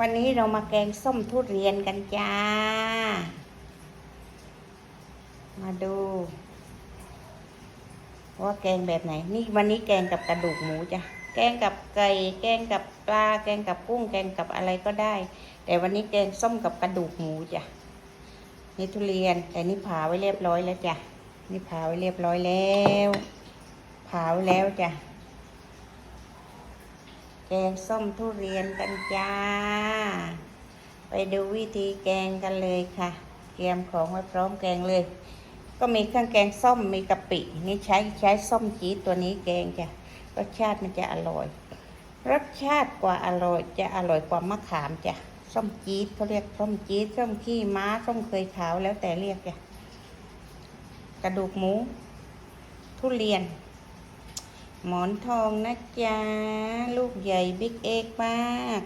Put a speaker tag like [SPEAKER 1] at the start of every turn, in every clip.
[SPEAKER 1] วันนี้เรามาแกงส้มทุเรียนกันจ้า มาดูว่าแกงแบบไหน นี่วันนี้แกงกับกระดูกหมูจ้ะ แกงกับไก่ แกงกับปลา แกงกับกุ้ง แกงกับอะไรก็ได้ แต่วันนี้แกงส้มกับกระดูกหมูจ้ะ นี่ทุเรียน แต่นี่ผ่าไว้เรียบร้อยแล้วจ้ะ นี่ผ่าไว้เรียบร้อยแล้วผ่าไว้แล้วจ้ะ แกงส้มทุเรียนกันจ้า ไปดูวิธีแกงกันเลยค่ะ เตรียมของไว้พร้อมแกงเลย ก็มีเครื่องแกงส้มมีกะปิ นี่ใช้ใช้ส้มจี๊ดตัวนี้แกงจ้ะรสชาติมันจะอร่อย รสชาติกว่าอร่อย จะอร่อยกว่ามะขามจ้ะส้มจี๊ดเขาเรียกส้มจี๊ดส้มขี้ม้าส้มเคยขาวแล้วแต่เรียกจ้ะกระดูกหมู ทุเรียน หมอนทองนะจ๊ะ ลูกใหญ่บิ๊กเอกมาก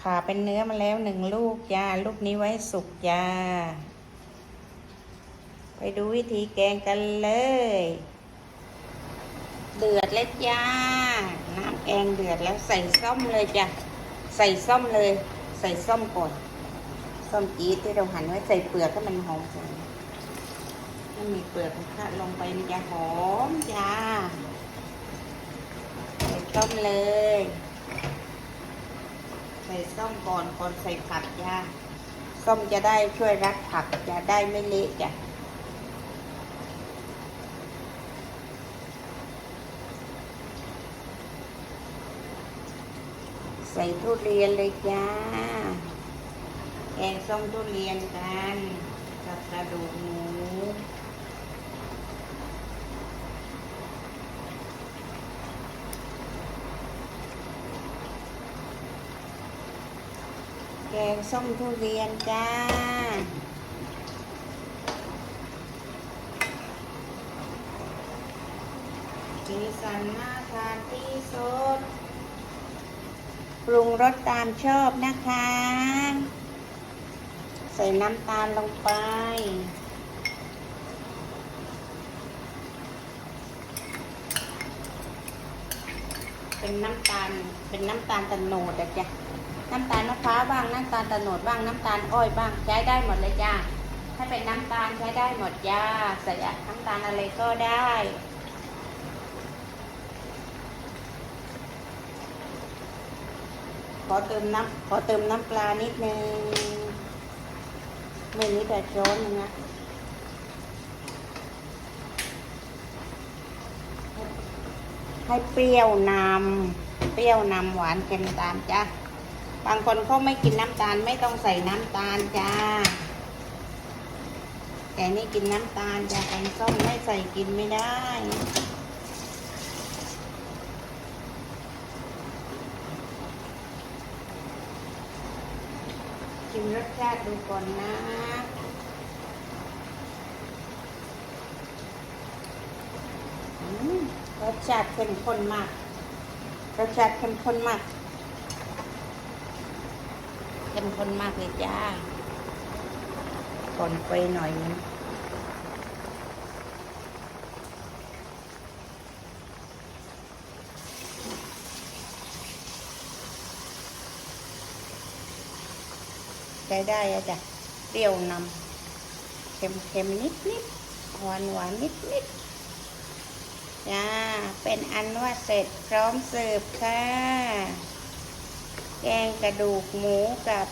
[SPEAKER 1] ผ่าเป็นเนื้อมาแล้วหนึ่งลูกจ้า ลูกนี้ไว้สุกจ้า ไปดูวิธีแกงกันเลย เดือดแล้วจ้า น้ำแกงเดือดแล้วใส่ส้มเลยจ้ะ ใส่ส้มเลย ใส่ส้มก่อน ส้มจี๊ดที่เราหั่นไว้ใส่เปลือกให้มันหอมก่อน ถ้ามีเปลือกค่ะลงไปมันจะหอมจ้าใส่ต้มเลย ใส่ส้มก่อนก่อนใส่ผักจ้าส้มจะได้ช่วยรัดผักจะได้ไม่เละจ้ะใส่ทุเรียนเลยจ้า แกงส้มทุเรียนกัน กับกระดูกหมู กงส้มทุเรียนจ้า สีสันน่าทานที่สุด ปรุงรสตามชอบนะคะ ใส่น้ำตาลลงไปเป็นน้ำตาล เป็นน้ำตาลตะโนดอะจ้ะ น้ำตาลมะพร้าวบ้างน้ำตาลตะโนดบ้างน้ำตาลอ้อยบ้างใช้ได้หมดเลยจ้าถ้าเป็นน้ำตาลใช้ได้หมดจ้าใส่น้ำตาลอะไรก็ได้ขอเติมน้ำขอเติมน้ำปลานิดนึงไม่นิดแต่ช้อนนึงนะให้เปรี้ยวนำเปรี้ยวนำหวานเค็มตามจ้า บางคนเขาไม่กินน้ำตาลไม่ต้องใส่น้ำตาลจ้า แต่นี่กินน้ำตาลจ้าแกงส้มไม่ใส่กินไม่ได้ชิมรสชาติดูก่อนนะรสชาติเข้มข้นมาก รสชาติเข้มข้นมาก มข้นมากเลยจ้าก่อนไปหน่อยนึงใช้ได้อะจ้ะเปรี้ยวนำเค็มเค็มนิดนิดหวานหวานนิดนิดจ้าเป็นอันว่าเสร็จพร้อมเสิร์ฟค่ะ แกงกระดูกหมูกับ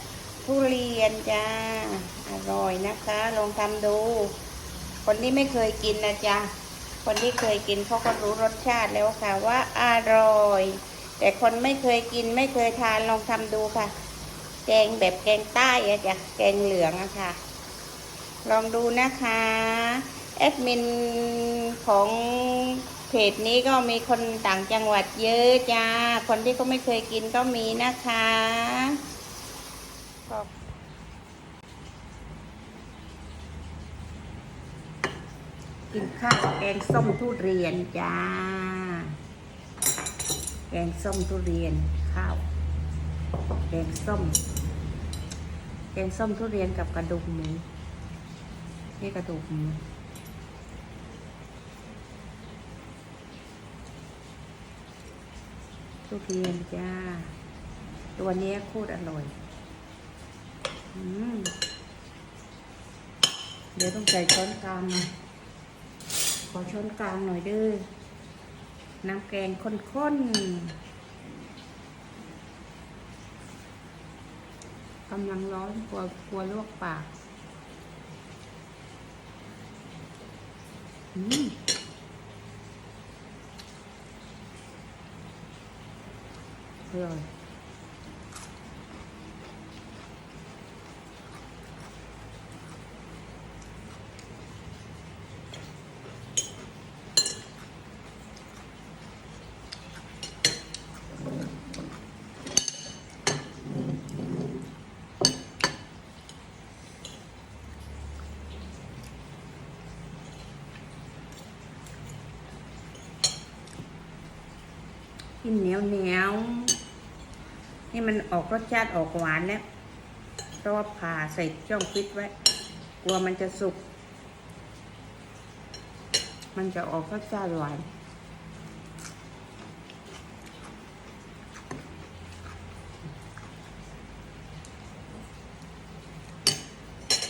[SPEAKER 1] ทุเรียนจ้า อร่อยนะคะ ลองทำดู คนที่ไม่เคยกินนะจ๊ะ คนที่เคยกินเขาก็รู้รสชาติแล้วค่ะว่าอร่อย แต่คนไม่เคยกินไม่เคยทานลองทำดูค่ะ แกงแบบแกงใต้อะจ้ะ แกงเหลืองอะค่ะ ลองดูนะคะ แอดมินของ จนี้ก็มีคนต่างจังหวัดเยอะจ้า คนที่เขาไม่เคยกินก็มีนะคะกินข้าวแกงส้มทุเรียนจ้า แกงส้มทุเรียนข้าว แกงส้ม แกงส้มทุเรียนกับกระดูกหมูนี่กระดูกหมู ทุเรียนจ้า ตัวนี้โคตรอร่อย อืม เดี๋ยวต้องใส่ช้อนกลางหน่อย ขอช้อนกลางหน่อยเด้อน้ำแกงข้นๆ กำลังร้อนกลัวกลัวลวกปาก อืม อร่อยกิ นี่มันออกรสชาติออกหวานแล้วเพราะว่าผ่าใส่ช่องฟิตไว้ กลัวมันจะสุก มันจะออกรสชาติหวาน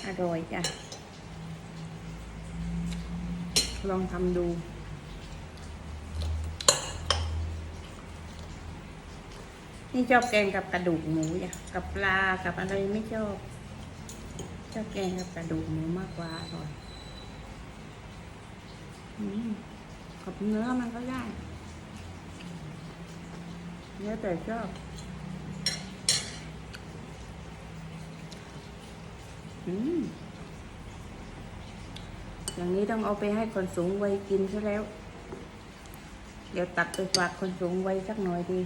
[SPEAKER 1] อร่อยจ้ะ ลองทำดู นี่ชอบแกงกับกระดูกหมูจ้ะกับปลากับอะไรไม่ชอบ ชอบแกงกับกระดูกหมูมากกว่าอร่อยอืมกับเนื้อมันก็ได้เนื้อแต่ชอบอืมอย่างนี้ต้องเอาไปให้คนสูงวัยกินซะแล้ว เดี๋ยวตัดไปฝากคนสูงวัยสักหน่อยดี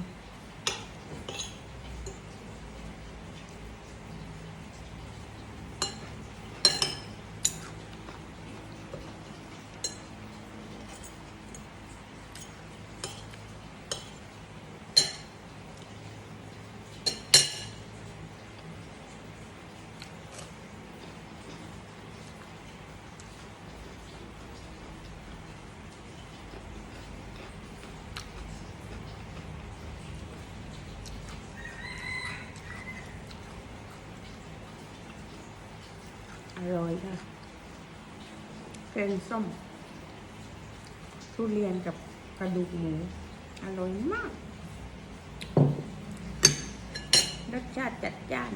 [SPEAKER 1] อร่อยค่ะแกงส้ม ทุเรียนกับกระดูกหมู อร่อยมาก รสชาติจัดจ้าน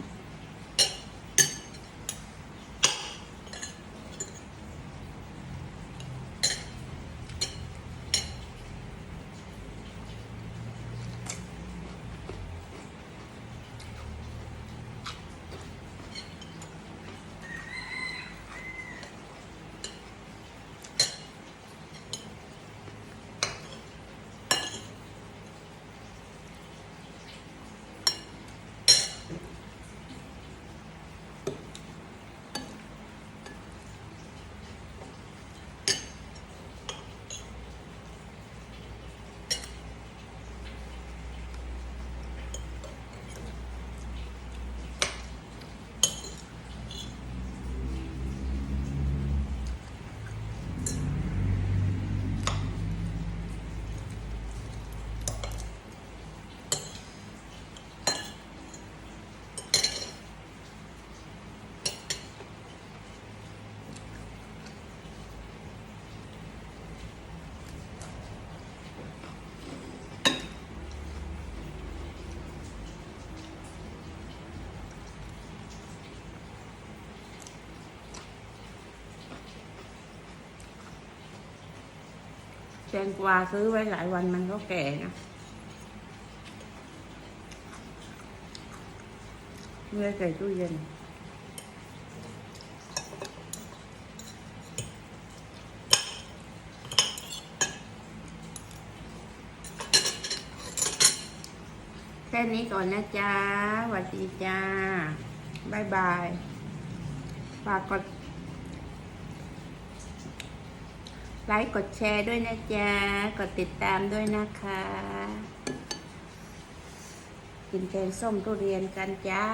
[SPEAKER 1] แตงกวาซื้อไว้หลายวันมันก็แก่นะเมื่อใส่ตู้เย็นแค่นี้ก่อนนะจ๊ะสวัสดีจ้า บ๊ายบาย ฝากกด ไลค์กดแชร์ด้วยนะจ๊ะ กดติดตามด้วยนะคะ กินแกงส้มทุเรียนกันจ้า